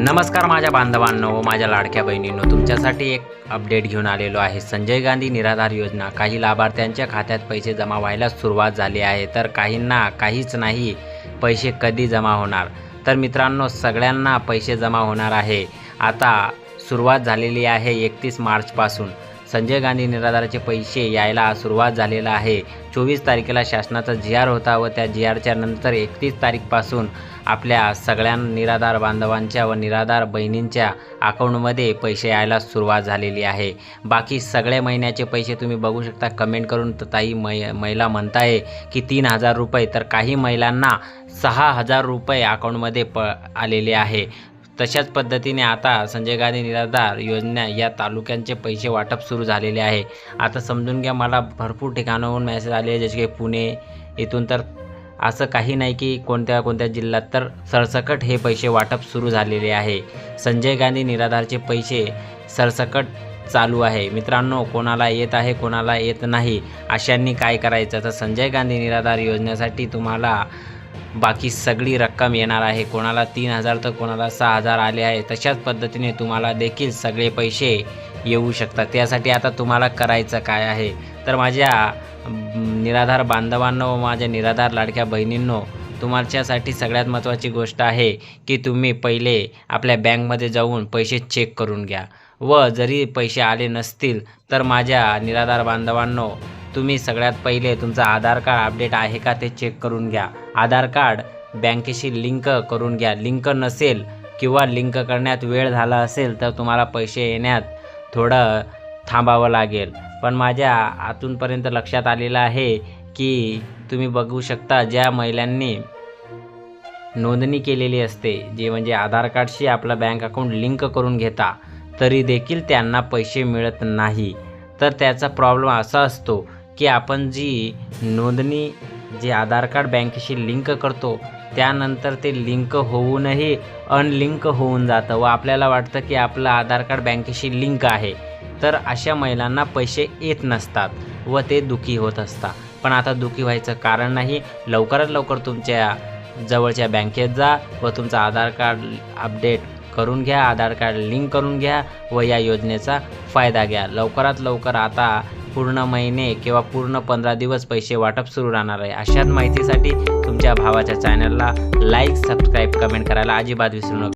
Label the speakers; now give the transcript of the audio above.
Speaker 1: नमस्कार माझ्या बांधवांनो व माझ्या लाडक्या बहिणींनो तुमच्यासाठी एक अपडेट घेऊन आलेलो आहे. संजय गांधी निराधार योजना. काही लाभार्थ्यांच्या खात्यात पैसे जमा व्हायला सुरुवात झाली आहे. तर काहींना काहीच नाही पैसे कधी जमा होणार? तर मित्रांनो सगळ्यांना पैसे जमा होणार आहे. आता सुरुवात झालेली आहे एकतीस मार्चपासून. संजय गांधी निराधाराचे पैसे यायला सुरुवात झालेला आहे. चोवीस तारखेला शासनाचा जी आर होता व त्या जी आरच्या नंतर एकतीस तारीखपासून आपल्या सगळ्या निराधार बांधवांच्या व निराधार बहिणींच्या अकाउंटमध्ये पैसे यायला सुरुवात झालेली आहे. बाकी सगळ्या महिन्याचे पैसे तुम्ही बघू शकता. कमेंट करून त- ताई मै महिला म्हणताय की तीन हजार रुपये तर काही महिलांना सहा हजार रुपये अकाउंटमध्ये प आलेले आहे. तशाच पद्धतीने आता संजय गांधी निराधार योजना या तालुक्यांचे पैसे वाटप सुरू झालेले आहे. आता समजून घ्या मला भरपूर ठिकाणाहून मेसेज आले आहे, जसे की पुणे इथून तर असं काही नाही की कोणत्या कोणत्या जिल्ह्यात तर सरसकट हे पैसे वाटप सुरू झालेले आहे. संजय गांधी निराधारचे पैसे सरसकट चालू आहे. मित्रांनो कोणाला येत आहे कोणाला येत नाही अशांनी काय करायचं? तर संजय गांधी निराधार योजनेसाठी तुम्हाला बाकी सगळी रक्कम येणार आहे. कोणाला तीन हजार तर कोणाला सहा हजार आले आहे. तशाच पद्धतीने तुम्हाला देखील सगळे पैसे येऊ शकतात. त्यासाठी आता तुम्हाला करायचं काय आहे? तर माझ्या निराधार बांधवांनो व माझ्या निराधार लाडक्या बहिणींनो तुमच्यासाठी सगळ्यात महत्त्वाची गोष्ट आहे की तुम्ही पहिले आपल्या बँकमध्ये जाऊन पैसे चेक करून घ्या. व जरी पैसे आले नसतील तर माझ्या निराधार बांधवांनो तुम्ही सगळ्यात पहिले तुमचं आधार कार्ड अपडेट आहे का ते चेक करून घ्या. आधार कार्ड बँकेशी लिंक करून घ्या. लिंक नसेल किंवा लिंक करण्यात वेळ झाला असेल तर तुम्हाला पैसे येण्यात थोडं थांबावं लागेल. पण माझ्या आतूनपर्यंत लक्षात आलेलं आहे की तुम्ही बघू शकता ज्या महिलांनी नोंदणी केलेली असते जे म्हणजे आधार कार्डशी आपलं बँक अकाउंट लिंक करून घेता तरी देखील त्यांना पैसे मिळत नाही. तर त्याचा प्रॉब्लेम असा असतो की आपण जी नोंदणी जे आधार कार्ड बँकेशी लिंक करतो त्यानंतर ते लिंक होऊनही अनलिंक होऊन जातं व आपल्याला वाटतं की आपलं आधार कार्ड बँकेशी लिंक आहे. तर अशा महिलांना पैसे येत नसतात व ते दुखी होत असतात. पण आता दुखी व्हायचं कारण नाही. लवकरात लवकर तुमच्या जवळच्या बँकेत जा व तुमचं आधार कार्ड अपडेट करून घ्या आधार कार्ड लिंक करून घ्या व या योजनेचा फायदा घ्या. लवकरात लवकर आता पूर्ण महिने किंवा पूर्ण पंधरा दिवस पैसे वाटप सुरू राहणार आहे. अशाच माहितीसाठी तुमच्या भावाच्या चॅनलला लाईक सबस्क्राईब कमेंट करायला अजिबात विसरू नका.